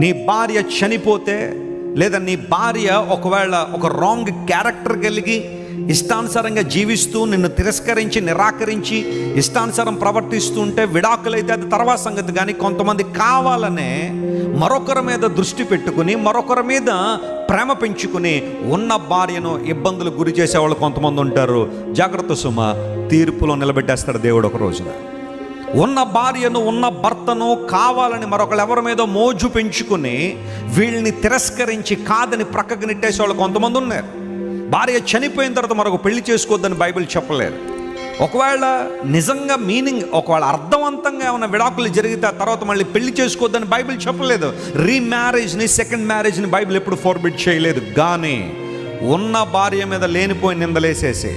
నీ భార్య చనిపోతే లేదా నీ భార్య ఒకవేళ ఒక రాంగ్ క్యారెక్టర్ కలిగి ఇష్టానుసారంగా జీవిస్తూ నిన్ను తిరస్కరించి నిరాకరించి ఇష్టానుసారం ప్రవర్తిస్తుంటే విడాకులైతే అది తర్వాత సంగతి. కానీ కొంతమంది కావాలనే మరొకరి మీద దృష్టి పెట్టుకుని మరొకరి మీద ప్రేమ పెంచుకుని ఉన్న భార్యను ఇబ్బందులు గురి చేసేవాళ్ళు కొంతమంది ఉంటారు. జాగ్రత్త సుమ తీర్పులో నిలబెట్టేస్తాడు దేవుడు ఒక రోజున. ఉన్న భార్యను ఉన్న భర్తను కావాలని మరొకరు ఎవరి మీద మోజు పెంచుకుని వీళ్ళని తిరస్కరించి కాదని ప్రక్కకు నెట్టేసే వాళ్ళు కొంతమంది ఉన్నారు. భార్య చనిపోయిన తర్వాత మరొక పెళ్ళి చేసుకోవద్దని బైబిల్ చెప్పలేదు. ఒకవేళ నిజంగా మీనింగ్ ఒకవేళ అర్థవంతంగా ఏమైనా విడాకులు జరిగితే ఆ తర్వాత మళ్ళీ పెళ్ళి చేసుకోవద్దని బైబిల్ చెప్పలేదు. రీమ్యారేజ్ని సెకండ్ మ్యారేజ్ని బైబిల్ ఎప్పుడు ఫోర్బిట్ చేయలేదు. కానీ ఉన్న భార్య మీద లేనిపోయి నిందలేసేసి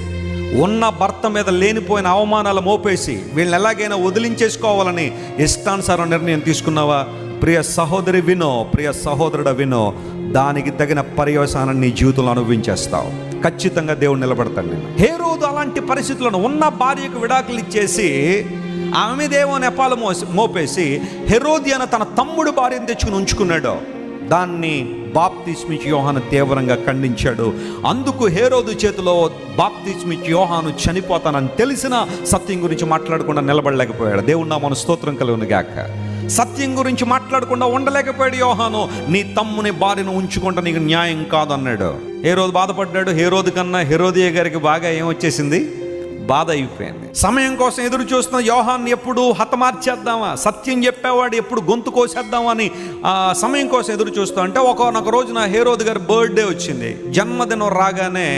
ఉన్న భర్త మీద లేనిపోయిన అవమానాలు మోపేసి వీళ్ళని ఎలాగైనా వదిలించేసుకోవాలని ఇష్టానుసారం నిర్ణయం తీసుకున్నావా? ప్రియ సహోదరి వినో ప్రియ సహోదరుడ వినో దానికి తగిన పర్యవసానాన్ని నీ జీవితంలో అనుభవించేస్తావు. ఖచ్చితంగా దేవుడు నిలబడతాడు నేను హే రోజు అలాంటి పరిస్థితులను ఉన్న భార్యకు విడాకులు ఇచ్చేసి ఆమె దేవో నెపాలు మోసి మోపేసి హెరోదియన తన తమ్ముడు భార్యను తెచ్చుకుని ఉంచుకున్నాడు. దాన్ని బాప్తిస్మిచ్ యోహాను తీవ్రంగా ఖండించాడు. అందుకు హేరోదు చేతిలో బాప్తిస్మిచ్ యోహాను చనిపోతానని తెలిసిన సత్యం గురించి మాట్లాడకుండా నిలబడలేకపోయాడు. దేవుడు నా మన స్తోత్రం కలుగును గాక. సత్యం గురించి మాట్లాడకుండా ఉండలేకపోయాడు యోహాను. నీ తమ్ముని భార్యను ఉంచుకుంటా నీకు న్యాయం కాదన్నాడు. ఏ రోజు బాధపడ్డాడు. హేరోదు కన్నా హెరోదియ గారికి బాగా ఏమొచ్చేసింది? బాధ అయిపోయింది సమయం కోసం ఎదురు చూస్తున్న యోహాన్ని ఎప్పుడు హతమార్చేద్దామా? సత్యం చెప్పేవాడు ఎప్పుడు గొంతు కోసేద్దామా అని ఆ సమయం కోసం ఎదురు చూస్తూ అంటే ఒకనొక రోజున హేరోద్ గారి బర్త్డే వచ్చింది. జన్మదినం రాగానే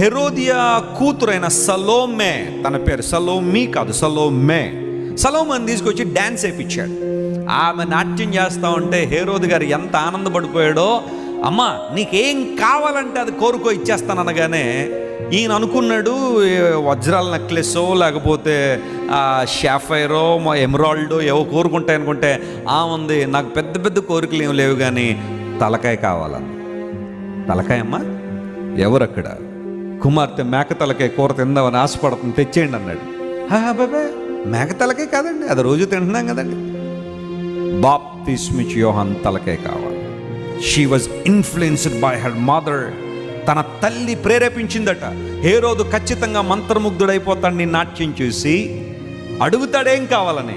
హెరోదియా కూతురైన సలోమే తన పేరు సలోమీ కాదు సలోమే సలోమని తీసుకొచ్చి డ్యాన్స్ వేయించాడు ఆమె నాట్యం చేస్తూ ఉంటే హేరోద్ గారు ఎంత ఆనందపడిపోయాడో అమ్మ నీకేం కావాలంటే అది కోరుకో ఇచ్చేస్తాను అనగానే ఈయన అనుకున్నాడు వజ్రాల నెక్లెస్సో లేకపోతే షాఫైరో మా ఎమరాల్డో ఏవో కోరుకుంటాయి అనుకుంటే ఆ ఉంది నాకు పెద్ద పెద్ద కోరికలు ఏం లేవు కానీ తలకాయ కావాలని తలకాయ అమ్మా ఎవరక్కడ? కుమార్తె మేక తలకాయ కూర తిందామని ఆశపడుతుంది తెచ్చేయండి అన్నాడు. బాబా మేక తలకాయ కాదండి అది రోజు తింటున్నాం కదండి. బాప్తిస్మిచ్ యోహన్ తలకాయ కావాలి. She was influenced by her mother తన తల్లి ప్రేరేపించిందట. ఏ రోజు ఖచ్చితంగా మంత్రముగ్ధుడైపోతాడు నీ నాట్యం చూసి అడుగుతాడేం కావాలని?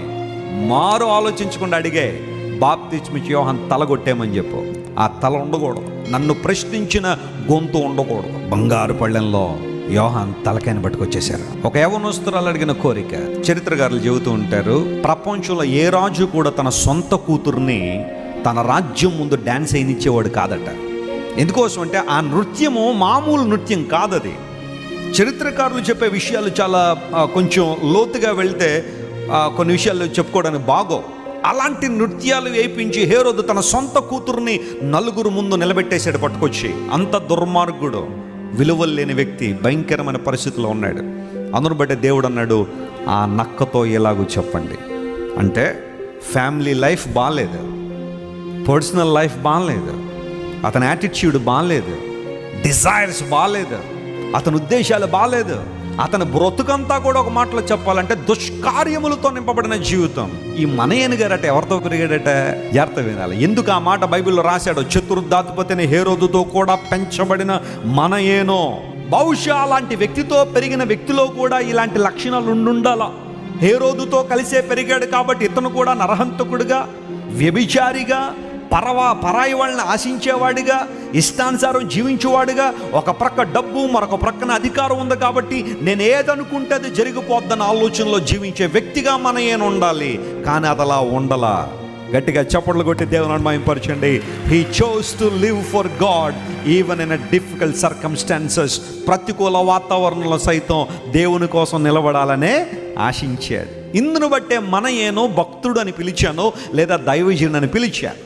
మారు ఆలోచించకుండా అడిగే బాప్తిస్మిచ్ యోహాన్ తలగొట్టేమని చెప్పు. ఆ తల ఉండకూడదు. నన్ను ప్రశ్నించిన గొంతు ఉండకూడదు. బంగారు పళ్ళెంలో యోహాన్ తలకాయన పట్టుకొచ్చేశారు. ఒక యవనోస్తురాలు అడిగిన కోరిక. చరిత్రకారులు చెబుతూ ఉంటారు ప్రపంచంలో ఏ రాజు కూడా తన సొంత కూతుర్ని తన రాజ్యం ముందు డ్యాన్స్ అయినిచ్చేవాడు కాదట. ఎందుకోసం అంటే ఆ నృత్యము మామూలు నృత్యం కాదది. చరిత్రకారులు చెప్పే విషయాలు చాలా కొంచెం లోతుగా వెళ్తే కొన్ని విషయాలు చెప్పుకోవడానికి బాగో అలాంటి నృత్యాలు వేయించి హేరోదు తన సొంత కూతుర్ని నలుగురు ముందు నిలబెట్టేశాడు పట్టుకొచ్చి. అంత దుర్మార్గుడు విలువలు లేని వ్యక్తి భయంకరమైన పరిస్థితిలో ఉన్నాడు. అందును బట్టి దేవుడు అన్నాడు ఆ నక్కతో ఎలాగో చెప్పండి. అంటే ఫ్యామిలీ లైఫ్ బాగాలేదు పర్సనల్ లైఫ్ బాగాలేదు అతని యాటిట్యూడ్ బాగాలేదు డిజైర్స్ బాగాలేదు అతని ఉద్దేశాలు బాగాలేదు అతని బ్రతుకంతా కూడా ఒక మాటలో చెప్పాలంటే దుష్కార్యములతో నింపబడిన జీవితం. ఈ మనయని గారట ఎవరితో పెరిగాడట? జాగ్రత్త వినాలి. ఎందుకు ఆ మాట బైబిల్లో రాశాడు? చతుర్దాధిపతిని హేరోదుతో కూడా పెంచబడిన మనయేనో. బహుశా అలాంటి వ్యక్తితో పెరిగిన వ్యక్తిలో కూడా ఇలాంటి లక్షణాలు ఉండుండాల? హేరోదుతో కలిసే పెరిగాడు కాబట్టి ఇతను కూడా నరహంతకుడుగా వ్యభిచారిగా పరవా పరాయి వాళ్ళని ఆశించేవాడిగా ఇష్టానుసారం జీవించేవాడిగా ఒక ప్రక్క డబ్బు మరొక ప్రక్కన అధికారం ఉంది కాబట్టి నేను ఏదనుకుంటే అది జరిగిపోద్దన్న ఆలోచనలో జీవించే వ్యక్తిగా మన ఏను ఉండాలి. కానీ అది అలా ఉండలా. గట్టిగా చప్పట్లు కొట్టి దేవుని అనుమాయింపరచండి. He chose to live for God even in a difficult circumstances ప్రతికూల వాతావరణంలో సైతం దేవుని కోసం నిలబడాలనే ఆశించాడు. ఇందును బట్టే మన ఏనో భక్తుడు అని పిలిచాను లేదా దైవజనుడు అని పిలిచాను.